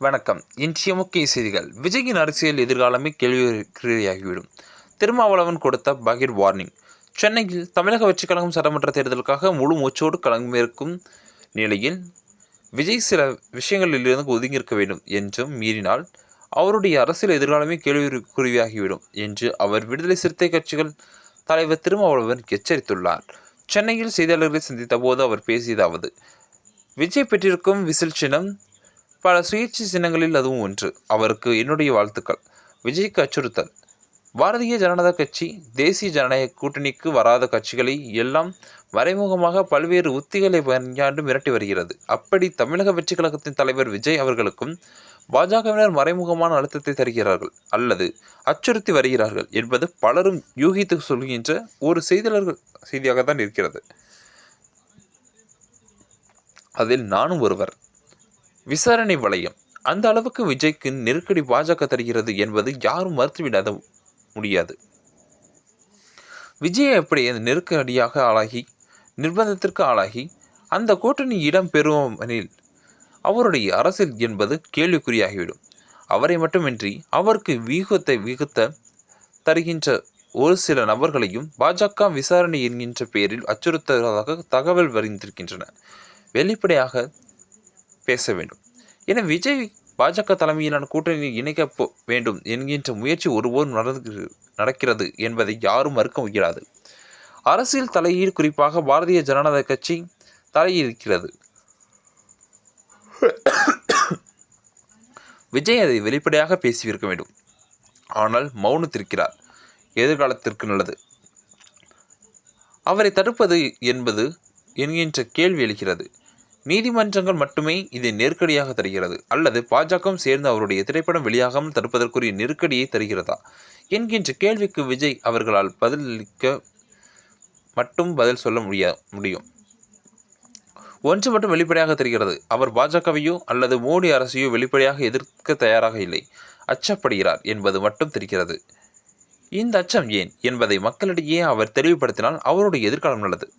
வணக்கம். இன்றைய முக்கிய செய்திகள். விஜயின் அரசியல் எதிர்காலமே கேள்விக்குறியாகிவிடும். திருமாவளவன் கொடுத்த பகிர் வார்னிங். சென்னையில் தமிழக வெற்றிக் கழகம் சட்டமன்ற தேர்தலுக்காக முழு மூச்சோடு களமிருக்கும் நிலையில் விஜய் சில விஷயங்களிலிருந்து ஒதுங்கியிருக்க வேண்டும் என்றும் மீறினால் அவருடைய அரசியல் எதிர்காலமே கேள்விக்குறியாகிவிடும் என்று அவர் விடுதலை சிறுத்தை கட்சிகள் தலைவர் திருமாவளவன் எச்சரித்துள்ளார். சென்னையில் செய்தியாளர்களை சந்தித்த போது அவர் பேசியதாவது விஜய் பெற்றிருக்கும் விசில் சின்னம் பல சுயேட்சை சின்னங்களில் அதுவும் ஒன்று. அவருக்கு என்னுடைய வாழ்த்துக்கள். விஜய்க்கு அச்சுறுத்தல். பாரதிய ஜனதா கட்சி தேசிய ஜனநாயக கூட்டணிக்கு வராத கட்சிகளை எல்லாம் மறைமுகமாக பல்வேறு உத்திகளை கையாண்டு மிரட்டி வருகிறது. அப்படி தமிழக வெற்றி கழகத்தின் தலைவர் விஜய் அவர்களுக்கும் பாஜகவினர் மறைமுகமான அழுத்தத்தை தருகிறார்கள் அல்லது அச்சுறுத்தி வருகிறார்கள் என்பது பலரும் யூகித்து சொல்கின்ற ஒரு செய்தியாளர்கள் செய்தியாக தான் இருக்கிறது. அதில் நானும் ஒருவர். விசாரணை வளையம். அந்த அளவுக்கு விஜய்க்கு நெருக்கடி பாஜக தருகிறது என்பது யாரும் மறுத்துவிடாத முடியாது. விஜய் எப்படி நெருக்கடியாக ஆளாகி நிர்பந்தத்திற்கு ஆளாகி அந்த கூட்டணி இடம் பெறுவனில் அவருடைய அரசியல் என்பது கேள்விக்குறியாகிவிடும். அவரை மட்டுமின்றி அவருக்கு வீகத்தை விகுத்த தருகின்ற ஒரு சில நபர்களையும் பாஜக விசாரணை என்கின்ற பெயரில் அச்சுறுத்துவதாக தகவல் வருகின்றன வெளிப்படையாக பேச வேண்டும். என விஜய் பாஜக தலைமையிலான கூட்டணியில் இணைக்க போ- வேண்டும் என்கின்ற முயற்சி ஒருபோதும் நடந்து நடக்கிறது என்பதை யாரும் மறுக்க முடியாது. அரசியல் தலையீடு குறிப்பாக பாரதிய ஜனதா கட்சி தலையிருக்கிறது விஜய் அதை வெளிப்படையாக பேசியிருக்க வேண்டும். ஆனால் மௌனத்திருக்கிறார். எதிர்காலத்திற்கு நல்லது. அவரை தடுப்பது என்பது என்கின்ற கேள்வி எழுகிறது. நீதிமன்றங்கள் மட்டுமே இதை நெருக்கடியாக தருகிறது. அல்லது பாஜகவும் சேர்ந்து அவருடைய திரைப்படம் வெளியாகாமல் தடுப்பதற்குரிய நெருக்கடியை தருகிறதா? என்கின்ற கேள்விக்கு விஜய் அவர்களால் பதிலளிக்க மட்டும் பதில் சொல்ல முடியா முடியும். ஒன்று மட்டும் வெளிப்படையாக தெரிகிறது. அவர் பாஜகவையோ அல்லது மோடி அரசையோ வெளிப்படையாக எதிர்க்க தயாராக இல்லை. அச்சப்படுகிறார் என்பது மட்டும் தெரிகிறது. இந்த அச்சம் ஏன்? என்பதை மக்களிடையே அவர் தெளிவுபடுத்தினால் அவருடைய எதிர்காலம் நல்லது.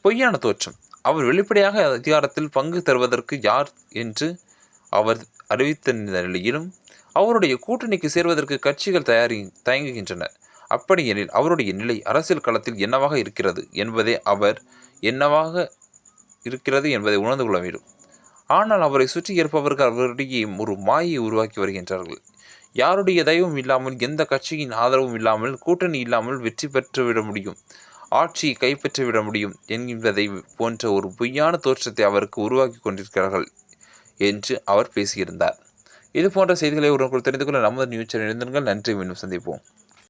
பொய்யான தோற்றம். அவர் வெளிப்படையாக அதிகாரத்தில் பங்கு தருவதற்கு யார் என்று அவர் அறிவித்த நிலையிலும் அவருடைய கூட்டணிக்கு சேர்வதற்கு கட்சிகள் தயாரி தயங்குகின்றன. அப்படியெனில் அவருடைய நிலை அரசியல் களத்தில் என்னவாக இருக்கிறது என்பதை அவர் என்னவாக இருக்கிறது என்பதை உணர்ந்து கொள்ள வேண்டும். ஆனால் அவரை சுற்றி ஏற்பவர்கள் அவரிடையே ஒரு மாயை உருவாக்கி வருகின்றார்கள். யாருடைய தயவும் இல்லாமல் எந்த கட்சியின் ஆதரவும் இல்லாமல் கூட்டணி இல்லாமல் வெற்றி பெற்றுவிட முடியும். ஆட்சியை கைப்பற்றிவிட முடியும் என்கின்றதை போன்ற ஒரு பொய்யான தோற்றத்தை அவருக்கு உருவாக்கி கொண்டிருக்கிறார்கள் என்று அவர் பேசியிருந்தார். இது போன்ற செய்திகளை உடனுக்குள் தெரிந்து கொள்ள நமது நியூஸ் சேனல் நன்றி. மீண்டும் சந்திப்போம்.